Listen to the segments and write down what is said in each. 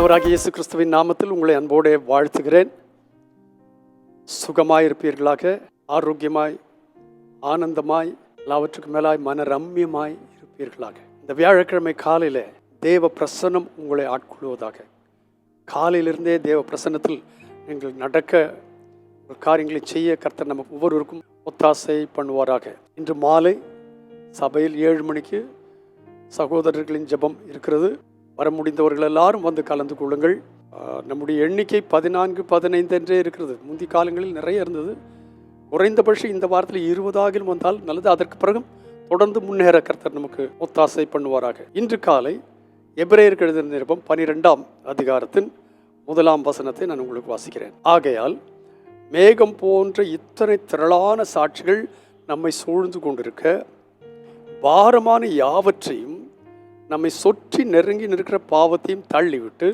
ஆண்டவராகிய இயேசு கிறிஸ்துவின் நாமத்தில் உங்களை அன்போடு வாழ்த்துகிறேன். சுகமாயிருப்பீர்களாக ஆரோக்கியமாய் ஆனந்தமாய் எல்லாவற்றுக்கு மேலாய் மன ரம்மியமாய் இருப்பீர்களாக. இந்த வியாழக்கிழமை காலையில் தேவ பிரசன்னம் உங்களை ஆட்கொள்வதாக. காலையிலிருந்தே தேவ பிரசன்னத்தில் நீங்கள் நடக்க ஒரு காரியங்களை செய்ய கர்த்தர் நம்ம ஒவ்வொருவருக்கும் ஒத்தாசை பண்ணுவாராக. இன்று மாலை சபையில் ஏழு மணிக்கு சகோதரர்களின் ஜெபம் இருக்கிறது. வர முடிந்தவர்கள் எல்லாரும் வந்து கலந்து கொள்ளுங்கள். நம்முடைய எண்ணிக்கை பதினான்கு பதினைந்து என்றே இருக்கிறது. முந்தி காலங்களில் நிறைய இருந்தது. குறைந்தபட்சம் இந்த வாரத்தில் இருபதாகிலும் வந்தால் நல்லது. அதற்கு பிறகும் தொடர்ந்து முன்னேற கர்த்தர் நமக்கு ஒத்தாசை பண்ணுவாராக. இன்று காலை எபிரேயருக்கு எழுதின நிருபம் பனிரெண்டாம் அதிகாரத்தின் முதலாம் வசனத்தை நான் உங்களுக்கு வாசிக்கிறேன். ஆகையால் மேகம் போன்ற இத்தனை திரளான சாட்சிகள் நம்மை சூழ்ந்து கொண்டிருக்க பாரமான யாவற்றையும் நம்மை சொற்றி நெருங்கி நிற்கிற பாவத்தையும் தள்ளிவிட்டு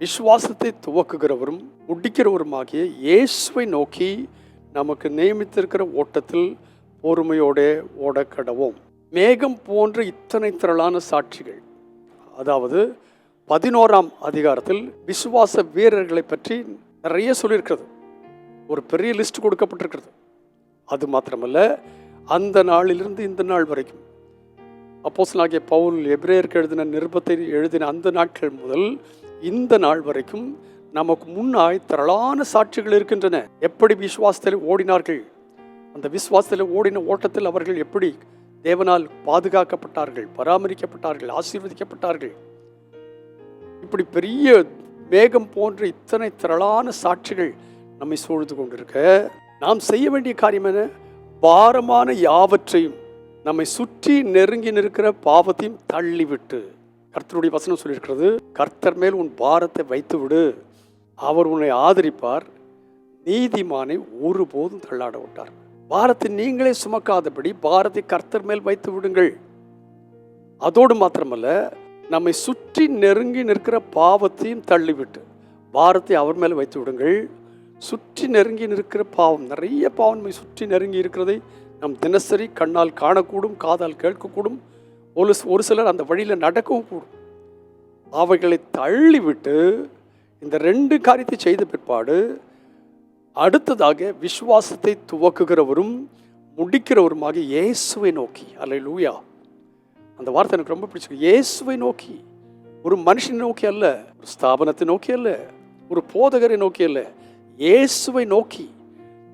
விசுவாசத்தை துவக்குகிறவரும் முடிக்கிறவருமாகிய இயேசுவை நோக்கி நமக்கு நியமித்திருக்கிற ஓட்டத்தில் பொறுமையோடே ஓடக்கடவோம் மேகம் போன்ற இத்தனை திரளான சாட்சிகள். அதாவது பதினோராம் அதிகாரத்தில் விசுவாச வீரர்களை பற்றி நிறைய சொல்லியிருக்கிறது. ஒரு பெரிய லிஸ்ட் கொடுக்கப்பட்டிருக்கிறது. அது மாத்திரமல்ல அந்த நாளிலிருந்து இந்த நாள் வரைக்கும். அப்போஸ்தலனாகிய பவுல் எபிரேயருக்கு எழுதின நிருபத்தை எழுதின அந்த நாட்கள் முதல் இந்த நாள் வரைக்கும் நமக்கு முன்னாய் திரளான சாட்சிகள் இருக்கின்றன. எப்படி விசுவாசத்தில் ஓடினார்கள்? அந்த விசுவாசத்தில் ஓடின ஓட்டத்தில் அவர்கள் எப்படி தேவனால் பாதுகாக்கப்பட்டார்கள் பராமரிக்கப்பட்டார்கள் ஆசீர்வதிக்கப்பட்டார்கள்? இப்படி பெரிய மேகம் போன்ற இத்தனை திரளான சாட்சிகள் நம்மை சூழ்ந்து கொண்டிருக்க நாம் செய்ய வேண்டிய காரியம் என்ன? பாரமான யாவற்றையும் நம்மை சுற்றி நெருங்கி நிற்கிற பாவத்தையும் தள்ளிவிட்டு. கர்த்தருடைய வசனம் சொல்லியிருக்கிறது கர்த்தர் மேல் உன் பாரத்தை வைத்து விடு அவர் உன்னை ஆதரிப்பார். நீதிமானை ஒருபோதும் தள்ளாட விட்டார் பாரத்தை நீங்களே சுமக்காதபடி பாரத்தை கர்த்தர் மேல் வைத்து விடுங்கள். அதோடு மாத்திரமல்ல நம்மை சுற்றி நெருங்கி நிற்கிற பாவத்தையும் தள்ளிவிட்டு பாரத்தை அவர் மேல் வைத்து விடுங்கள். சுற்றி நெருங்கி நிற்கிற பாவம் நிறைய பாவம் நம்மை சுற்றி நெருங்கி இருக்கிறதை நம் தினசரி கண்ணால் காணக்கூடும் காதால் கேட்கக்கூடும் ஒரு ஒரு சிலர் அந்த வழியில் நடக்கவும் கூடும். அவைகளை தள்ளிவிட்டு இந்த ரெண்டு காரியத்தை செய்த பிற்பாடு அடுத்ததாக விசுவாசத்தை துவக்குகிறவரும் முடிக்கிறவருமாக இயேசுவை நோக்கி. அல்ல லூயா அந்த வார்த்தை எனக்கு ரொம்ப பிடிச்சிருக்கு. இயேசுவை நோக்கி. ஒரு மனுஷனை நோக்கி அல்ல ஒரு ஸ்தாபனத்தை நோக்கி அல்ல ஒரு போதகரை நோக்கி அல்ல. இயேசுவை நோக்கி.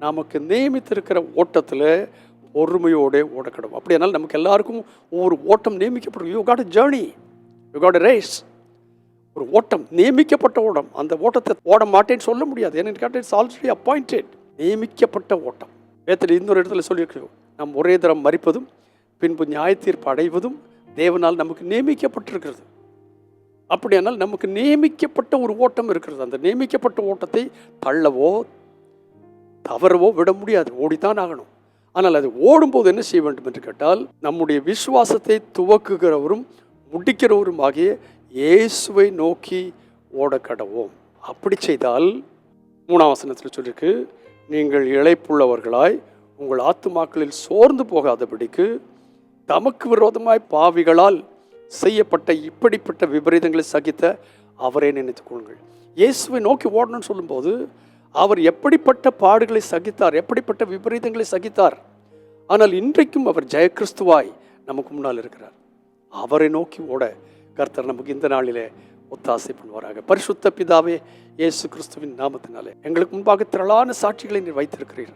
நமக்கு நியமித்திருக்கிற ஓட்டத்தில் பொறுமையோட ஓடக்கணும் அப்படியானால் நமக்கு எல்லாருக்கும் ஒவ்வொரு ஓட்டம் நியமிக்கப்படும். You got journey you got race ஒரு ஓட்டம் நியமிக்கப்பட்ட ஓட்டம். அந்த ஓட்டத்தை ஓட மாட்டேன்னு சொல்ல முடியாது. ஏன்னு கேட்டால் இட்ஸ் ஆல்ரெடி அப்பாயிண்டட் நியமிக்கப்பட்ட ஓட்டம். வேத்தில் இன்னொரு இடத்துல சொல்லியிருக்கிறோம் நாம் ஒரே தரம் மறிப்பதும் பின்பு நியாய தீர்ப்பு அடைவதும் தேவனால் நமக்கு நியமிக்கப்பட்டிருக்கிறது. அப்படியானால் நமக்கு நியமிக்கப்பட்ட ஒரு ஓட்டம் இருக்கிறது. அந்த நியமிக்கப்பட்ட ஓட்டத்தை தள்ளவோ தவறவோ விட முடியாது. ஓடித்தான் ஆகணும். ஆனால் அது ஓடும்போது என்ன செய்ய வேண்டும் என்று கேட்டால் நம்முடைய விசுவாசத்தை துவக்குகிறவரும் முடிக்கிறவரும் ஆகிய இயேசுவை நோக்கி ஓடக்கடவோம். அப்படி செய்தால் மூணாம் வசனத்தில் சொல்லியிருக்கு நீங்கள் இழைப்புள்ளவர்களாய் உங்கள் ஆத்துமாக்களில் சோர்ந்து போகாதபடிக்கு தமக்கு விரோதமாய் பாவிகளால் செய்யப்பட்ட இப்படிப்பட்ட விபரீதங்களை சகித்த அவரே நினைத்துக் கொள்ளுங்கள். இயேசுவை நோக்கி ஓடணும்னு சொல்லும்போது அவர் எப்படிப்பட்ட பாடுகளை சகித்தார் எப்படிப்பட்ட விபரீதங்களை சகித்தார். ஆனால் இன்றைக்கும் அவர் ஜெயகிறிஸ்துவாய் நமக்கு முன்னால் இருக்கிறார். அவரை நோக்கி ஓட கர்த்தர் நமக்கு இந்த நாளிலே ஒத்தாசை பண்ணுவாராக. பரிசுத்த பிதாவே இயேசு கிறிஸ்துவின் நாமத்தினாலே எங்களுக்கு முன்பாக திரளான சாட்சிகளை நீர் வைத்திருக்கிறீர்.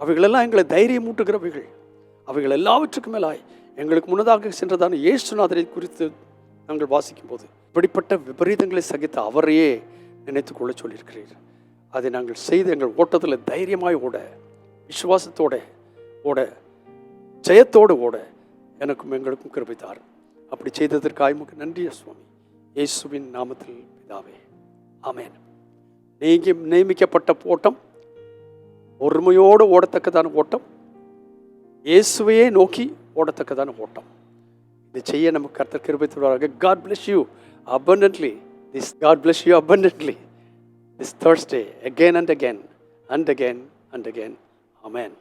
அவைகளெல்லாம் எங்களை தைரியம் மூட்டுகிறவைகள் அவைகள் எல்லாவற்றுக்கும் மேலாய் எங்களுக்கு முன்னதாக சென்றதான இயேசுநாதரை குறித்து நாங்கள் வாசிக்கும் போது இப்படிப்பட்ட விபரீதங்களை சகித்த அவரையே நினைத்து கொள்ள சொல்லியிருக்கிறீர்கள் அதை நாங்கள் செய்து எங்கள் ஓட்டத்தில் தைரியமாய் ஓட விசுவாசத்தோட ஓட ஜெயத்தோடு ஓட எனக்கும் எங்களுக்கும் கிருபித்தார். அப்படி செய்ததற்கு ஆய்முக்கு நன்றி சுவாமி. இயேசுவின் நாமத்தில் பிதாவே. ஆமேன். நீங்கி நியமிக்கப்பட்ட ஓட்டம் ஒருமையோடு ஓடத்தக்கதான ஓட்டம் இயேசுவையே நோக்கி ஓடத்தக்கதான ஓட்டம். இதை செய்ய நமக்கு கர்த்தர் கிருபை God bless you abundantly this God bless you abundantly this Thursday again and again and again and again. Amen.